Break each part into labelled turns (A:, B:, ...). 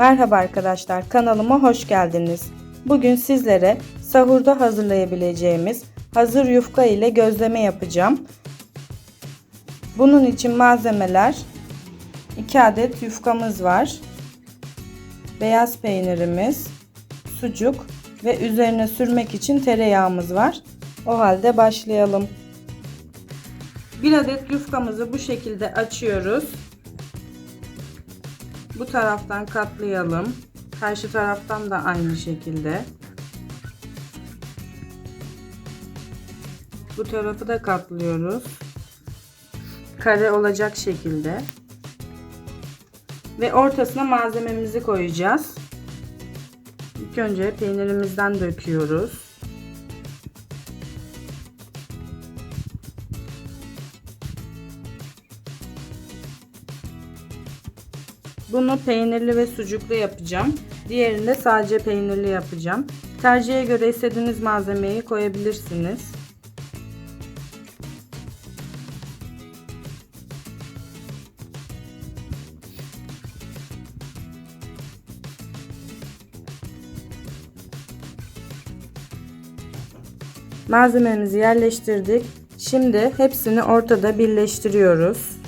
A: Merhaba arkadaşlar kanalıma hoş geldiniz. Bugün sizlere sahurda hazırlayabileceğimiz hazır yufka ile gözleme yapacağım. Bunun için malzemeler 2 adet yufkamız var. Beyaz peynirimiz, sucuk ve üzerine sürmek için tereyağımız var. O halde başlayalım. Bir adet yufkamızı bu şekilde açıyoruz. Bu taraftan katlayalım. Karşı taraftan da aynı şekilde. Bu tarafı da katlıyoruz. Kare olacak şekilde. Ve ortasına malzememizi koyacağız. İlk önce peynirimizden döküyoruz. Bunu peynirli ve sucuklu yapacağım. Diğerinde sadece peynirli yapacağım. Tercihe göre istediğiniz malzemeyi koyabilirsiniz. Malzememizi yerleştirdik. Şimdi hepsini ortada birleştiriyoruz.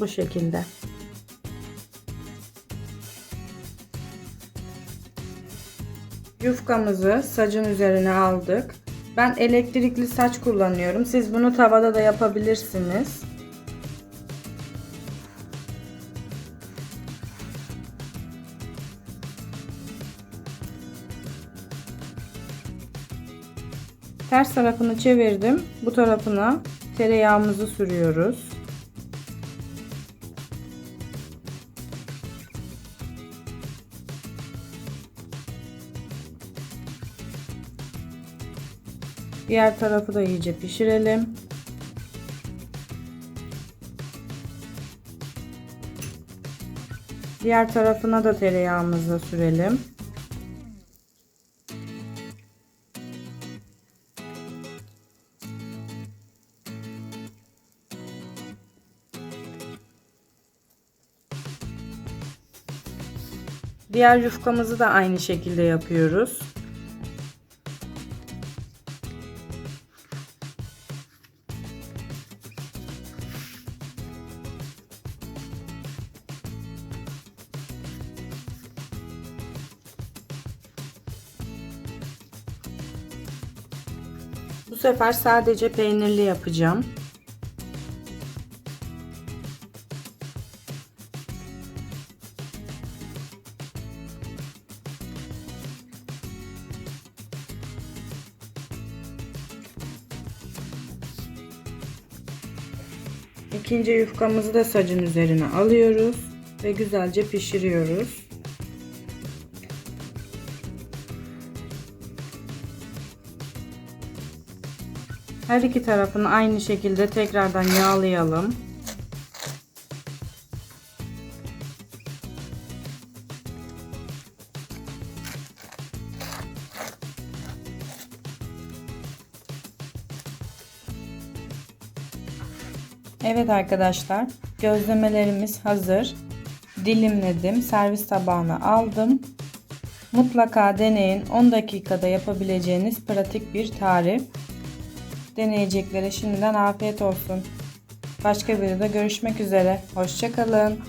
A: Bu şekilde. Yufkamızı sacın üzerine aldık. Ben elektrikli saç kullanıyorum. Siz bunu tavada da yapabilirsiniz. Ters tarafını çevirdim. Bu tarafına tereyağımızı sürüyoruz. Diğer tarafı da iyice pişirelim. Diğer tarafına da tereyağımızı sürelim. Diğer yufkamızı da aynı şekilde yapıyoruz. Bu sefer sadece peynirli yapacağım. İkinci yufkamızı da sacın üzerine alıyoruz ve güzelce pişiriyoruz. Her iki tarafını aynı şekilde tekrardan yağlayalım. Evet arkadaşlar gözlemelerimiz hazır. Dilimledim. Servis tabağına aldım. Mutlaka deneyin. 10 dakikada yapabileceğiniz pratik bir tarif. Deneyeceklere şimdiden afiyet olsun. Başka bir videoda görüşmek üzere. Hoşçakalın.